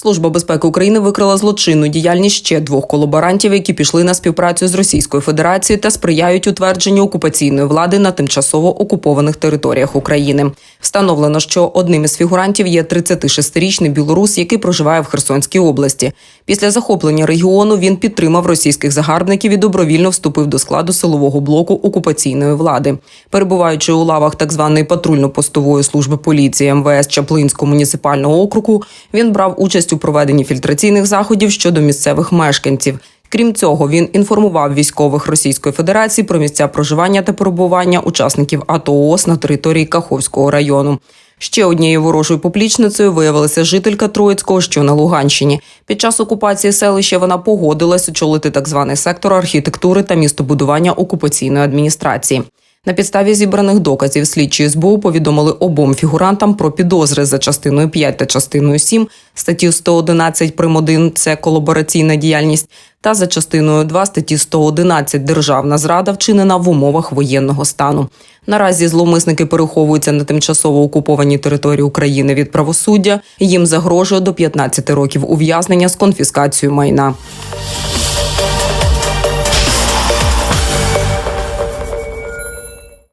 Служба безпеки України викрила злочинну діяльність ще двох колаборантів, які пішли на співпрацю з Російською Федерацією та сприяють утвердженню окупаційної влади на тимчасово окупованих територіях України. Встановлено, що одним із фігурантів є 36-річний білорус, який проживає в Херсонській області. Після захоплення регіону він підтримав російських загарбників і добровільно вступив до складу силового блоку окупаційної влади. Перебуваючи у лавах так званої патрульно-постової служби поліції МВС Чаплинського муніципального округу, він брав участь у проведенні фільтраційних заходів щодо місцевих мешканців. Крім цього, він інформував військових Російської Федерації про місця проживання та перебування учасників АТО ООС на території Каховського району. Ще однією ворожою поплічницею виявилася жителька Троїцького, що на Луганщині. Під час окупації селища вона погодилась очолити так званий сектор архітектури та містобудування окупаційної адміністрації. На підставі зібраних доказів слідчі СБУ повідомили обом фігурантам про підозри за частиною 5 та частиною 7 статті 111 прим. 1 – це колабораційна діяльність, та за частиною 2 статті 111 державна зрада вчинена в умовах воєнного стану. Наразі зловмисники переховуються на тимчасово окупованій території України від правосуддя. Їм загрожує до 15 років ув'язнення з конфіскацією майна.